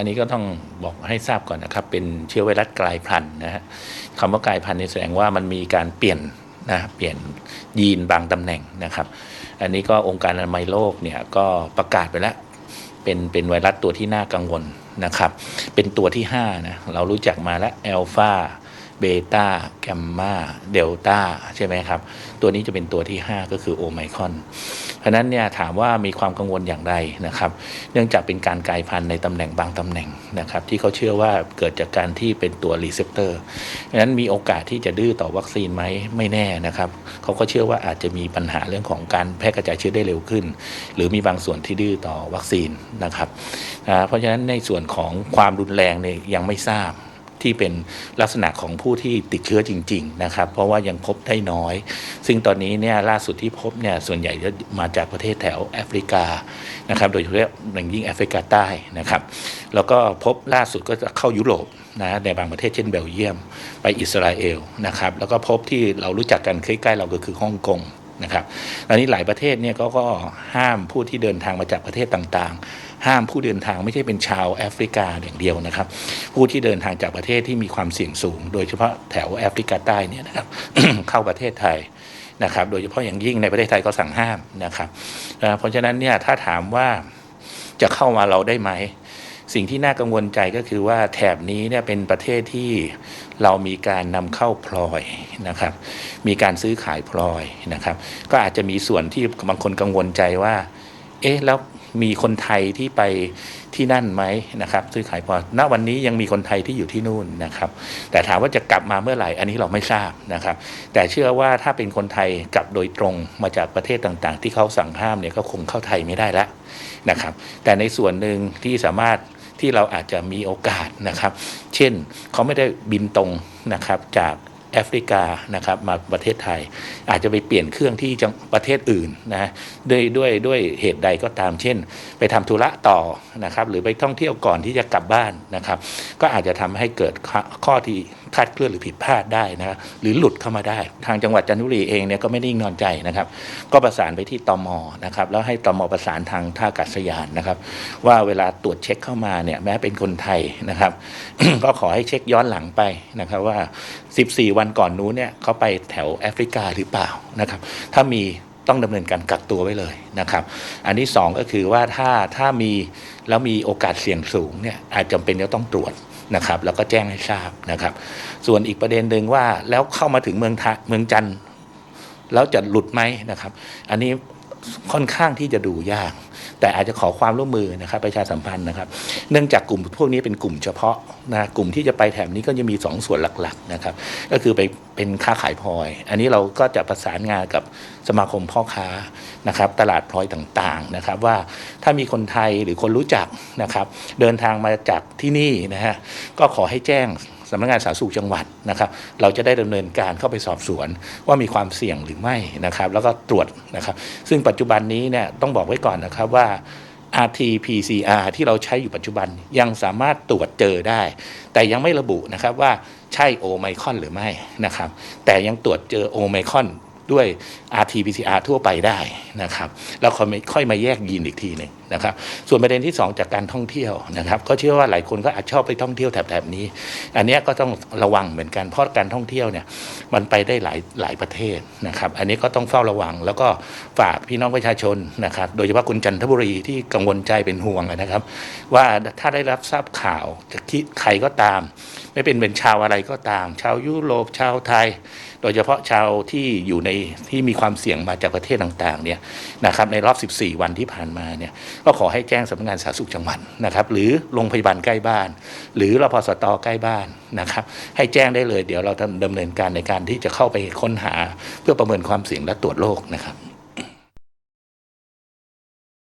อันนี้ก็ต้องบอกให้ทราบก่อนนะครับ เป็นเชื้อไวรัสกลายพันธุ์นะฮะคำว่ากลายพันธุ์นี่แสดงว่ามันมีการเปลี่ยนนะเปลี่ยนยีนบางตำแหน่งนะครับ อันนี้ก็องค์การอนามัยโลกเนี่ยก็ประกาศไปแล้วเป็นเป็นไวรัสตัวที่น่ากังวลนะครับ เป็นตัวที่5นะเรารู้จักมาแล้วแอลฟา เบต้าแกมมาเดลต้าใช่ไหมครับ ตัวนี้จะเป็นตัวที่ 5 ก็คือโอไมครอน เพราะนั้นเนี่ยถามว่ามีความกังวลอย่างไรนะครับ เนื่องจากเป็นการกลายพันธุ์ในตำแหน่งบางตำแหน่งนะครับ ที่เขาเชื่อว่าเกิดจากการที่เป็นตัวรีเซพเตอร์เพราะนั้นมีโอกาสที่จะดื้อต่อวัคซีนไหมไม่แน่นะครับเขาก็เชื่อว่าอาจจะมีปัญหาเรื่องของการแพร่กระจายเชื้อได้เร็วขึ้น หรือมีบางส่วนที่ดื้อต่อวัคซีนนะครับเพราะฉะนั้นในส่วนของความรุนแรงเนี่ยยังไม่ทราบ ที่เป็นลักษณะของผู้ที่ติดเชื้อจริง ๆ นะครับ เพราะว่ายังพบได้น้อย ซึ่งตอนนี้เนี่ยล่าสุดที่พบเนี่ยส่วนใหญ่จะมาจากประเทศแถวแอฟริกานะครับโดยเฉพาะอย่างยิ่งแอฟริกาใต้นะครับ แล้วก็พบล่าสุดก็จะเข้ายุโรปนะในบางประเทศเช่นเบลเยียม ไปอิสราเอลนะครับแล้วก็พบที่เรารู้จักกันใกล้ๆเราก็คือฮ่องกงนะครับตอนนี้หลายประเทศเนี่ยก็ก็ห้ามผู้ที่เดินทางมาจากประเทศต่างๆ ห้ามผู้เดินทางไม่ใช่เป็นชาวแอฟริกาอย่างเดียวนะครับ ผู้ที่เดินทางจากประเทศที่มีความเสี่ยงสูง โดยเฉพาะแถวแอฟริกาใต้เนี่ยนะครับเข้าประเทศไทยนะครับ โดยเฉพาะอย่างยิ่งในประเทศไทยก็สั่งห้ามนะครับเอ่อเพราะฉะนั้นเนี่ยถ้าถามว่าจะเข้ามาเราได้ไหมสิ่งที่น่ากังวลใจก็คือว่าแถบนี้เนี่ยเป็นประเทศที่เรามีการนำเข้าพลอยนะครับ มีการซื้อขายพลอยนะครับ ก็อาจจะมีส่วนที่บางคนกังวลใจว่า เอ๊ะแล้ว มีคนไทยที่ไปที่นั่นไหมนะครับ ซื้อขายพอณวันนี้ยังมีคนไทยที่อยู่ที่นู่นนะครับ แต่ถามว่าจะกลับมาเมื่อไหร่ อันนี้เราไม่ทราบนะครับ แต่เชื่อว่าถ้าเป็นคนไทยกลับโดยตรงมาจากประเทศต่างๆ ที่เขาสั่งห้ามเนี่ยก็คงเข้าไทยไม่ได้แล้วนะครับ แต่ในส่วนหนึ่งที่สามารถที่เราอาจจะมีโอกาสนะครับ เช่นเขาไม่ได้บินตรงนะครับจาก แอฟริกานะครับมาประเทศไทย อาจจะไปเปลี่ยนเครื่องที่ประเทศอื่นนะด้วยด้วยด้วยเหตุใดก็ตามเช่น ไปทำธุระต่อนะครับหรือไปท่องเที่ยวก่อนที่จะกลับบ้านนะครับ ก็อาจจะทำให้เกิดข้อที่คลาดเคลื่อนหรือผิดพลาดได้นะหรือหลุดเข้ามาได้ ทางจังหวัดจันทบุรีเองเนี่ยก็ไม่นิ่งนอนใจนะครับ ก็ประสานไปที่ตมนะครับแล้วให้ตมประสานทางท่าอากาศยานนะครับ ว่าเวลาตรวจเช็คเข้ามาเนี่ยแม้เป็นคนไทยนะครับ ก็ขอให้เช็คย้อนหลังไปนะครับว่า 14 วันก่อนนู้นเนี่ยเขาไปแถวแอฟริกาหรือเปล่านะครับถ้ามีต้องดำเนินการกักตัวไว้เลยนะครับ อันที่สองก็คือว่าถ้าถ้ามีแล้วมีโอกาสเสี่ยงสูงเนี่ยอาจจำเป็นจะต้องตรวจ นะครับแล้วก็แจ้งให้ทราบนะครับ ส่วนอีกประเด็นหนึ่งว่าแล้วเข้ามาถึงเมืองทะเมืองจันทร์แล้วจะหลุดไหมนะครับ อันนี้ค่อนข้างที่จะดูยาก แต่อาจจะขอความร่วมมือนะครับประชาสัมพันธ์นะครับ เนื่องจากกลุ่มพวกนี้เป็นกลุ่มเฉพาะนะกลุ่มที่จะไปแถบนี้ก็จะมีสองส่วนหลักๆนะครับก็คือไปเป็นค้าขายพลอย อันนี้เราก็จะประสานงานกับสมาคมพ่อค้านะครับตลาดพลอยต่างๆนะครับว่าถ้ามีคนไทยหรือคนรู้จักนะครับเดินทางมาจากที่นี่นะฮะก็ขอให้แจ้ง สำนักงานสาธารณสุขจังหวัดนะครับ เราจะได้ดำเนินการเข้าไปสอบสวนว่ามีความเสี่ยงหรือไม่นะครับ แล้วก็ตรวจนะครับ ซึ่งปัจจุบันนี้เนี่ยต้องบอกไว้ก่อนนะครับว่า RT-PCR ที่เราใช้อยู่ปัจจุบันยังสามารถตรวจเจอได้ แต่ยังไม่ระบุนะครับว่าใช่โอไมคอนหรือไม่นะครับ แต่ยังตรวจเจอโอไมคอนด้วย RT-PCR ทั่วไปได้ นะครับแล้วค่อยมาค่อยมาแยกยีนอีกทีหนึ่งนะครับ ส่วนประเด็นที่ 2 จากการท่องเที่ยวนะครับก็เชื่อว่าหลายคนก็อาจชอบไปท่องเที่ยวแถบๆนี้ อันนี้ก็ต้องระวังเหมือนกันเพราะการท่องเที่ยวเนี่ยมันไปได้หลายหลายประเทศนะครับ อันนี้ก็ต้องเฝ้าระวัง แล้วก็ฝากพี่น้องประชาชนนะครับ โดยเฉพาะคุณจันทบุรีที่กังวลใจเป็นห่วงนะครับ ว่าถ้าได้รับทราบข่าวจากที่ใครก็ตาม ไม่เป็นเป็นชาวอะไรก็ตาม ชาวยุโรปชาวไทย โดยเฉพาะชาวที่อยู่ในที่มีความเสี่ยงมาจากประเทศต่างๆเนี่ยนะครับในรอบ 14 วันที่ผ่านมาเนี่ยก็ขอให้แจ้งสำนักงานสาธารณสุขจังหวัดนะครับหรือโรงพยาบาลใกล้บ้าน หรือรพสตใกล้บ้านนะครับให้แจ้งได้เลยเดี๋ยวเราดำเนินการในการที่จะเข้าไปค้นหา เพื่อประเมินความเสี่ยงและตรวจโรคนะครับ